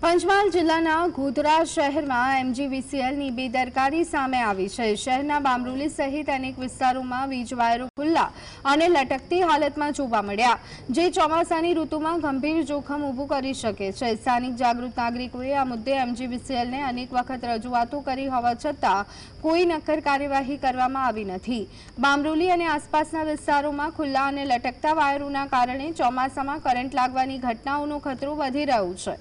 પંચમહાલ જિલ્લાના ગોધરા શહેરમાં એમજીવીસીએલની બેદરકારી સામે આવી છે. શહેરના બામરોલી સહિત અનેક વિસ્તારોમાં વીજ વાયરો ખુલ્લા અને લટકતી હાલતમાં જોવા મળ્યા, જે ચોમાસાની ઋતુમાં ગંભીર જોખમ ઊભું કરી શકે છે. સ્થાનિક જાગૃત નાગરિકોએ આ મુદ્દે એમજીવીસીએલને અનેક વખત રજૂઆતો કરી હોવા છતાં કોઈ નક્કર કાર્યવાહી કરવામાં આવી નથી. બામરોલી અને આસપાસના વિસ્તારોમાં ખુલ્લા અને લટકતા વાયરોના કારણે ચોમાસામાં કરંટ લાગવાની ઘટનાઓનો ખતરો વધી રહ્યો છે.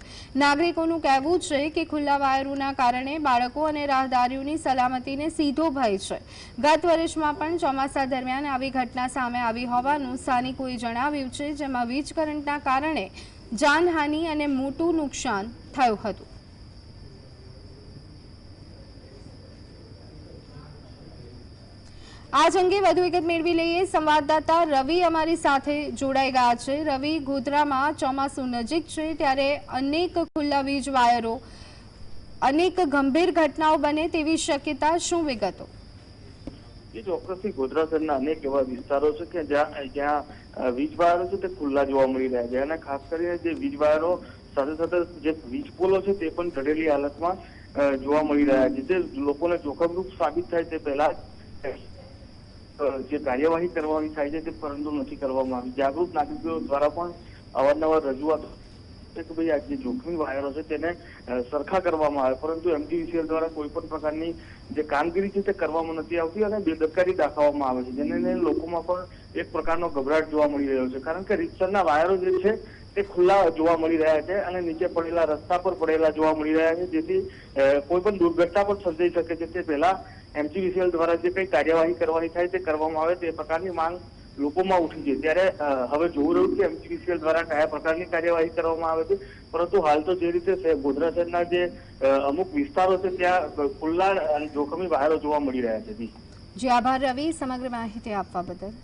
નાગરિકોનું કહેવું છે કે ખુલ્લા વાયરોના કારણે બાળકો અને રાહદારીઓની સલામતીને સીધો ભય છે. ગત વર્ષમાં પણ ચોમાસા દરમિયાન આવી ઘટના સામે આવી હોવાનું સ્થાનિકોએ જણાવ્યું છે, જેમાં વીજ કરંટના કારણે જાનહાનિ અને મોટું નુકસાન થયું હતું. આજ અંગે વધુ વિગત મેળવી લઈએ. સંવાદદાતા રવિ અમારી સાથે જોડાઈ ગયા છે. રવિ, ગોધરામાં ચોમાસું નજીક છે ત્યારે અનેક ખુલ્લા વીજ વાયરો, અનેક ગંભીર ઘટનાઓ બને તેવી શક્યતા. શું વિગતો? ચોક્કસથી ગોધરા શહેરના અનેક એવા વિસ્તારો છે કે જ્યાં જ્યાં વીજ વાયરો છે તે ખુલ્લા જોવા મળી રહ્યા છે. અને ખાસ કરીને જે વીજ વાયરો સાથે સાથે જે વીજ પોલો છે તે પણ ચડેલી હાલતમાં જોવા મળી રહ્યા છે. જે લોકોને જોખમરૂપ સાબિત થાય તે પહેલા જે કાર્યવાહી કરવાની થાય છે તે પરંતુ નથી કરવામાં આવી. જાગૃત નાગરિકો દ્વારા પણ અવારનવાર રજૂઆત કે ભાઈ આ જે જોખમી વાયરો છે તેને સરખા કરવામાં આવે. પરંતુ એમટીવીસીએલ દ્વારા કોઈ પણ પ્રકારની જે કામગીરી છે તે કરવામાં નથી આવતી અને બેદરકારી દાખવવામાં આવે છે, જેને લોકોમાં પણ એક પ્રકારનો ગભરાટ જોવા મળી રહ્યો છે. કારણ કે રીતસરના વાયરો જે છે તે ખુલ્લા જોવા મળી રહ્યા છે અને નીચે પડેલા રસ્તા પર પડેલા જોવા મળી રહ્યા છે, જેથી કોઈ પણ દુર્ઘટના પણ સર્જાઈ શકે છે. તે પહેલા એમજીવીસીએલ દ્વારા જે કંઈ કાર્યવાહી કરવાની થાય તે કરવામાં આવે તે પ્રકારની માંગ લોકોમાં ઉઠી છે. ત્યારે હવે જોવું રહ્યું કે એમજીવીસીએલ દ્વારા કયા પ્રકારની કાર્યવાહી કરવામાં આવે છે. પરંતુ હાલ તો જે રીતે ગોધરા શહેરના જે અમુક વિસ્તારો છે ત્યાં ખુલ્લા અને જોખમી બહારો જોવા મળી રહ્યા છે. જે, આભાર રવિ, સમગ્ર માહિતી આપવા બદલ.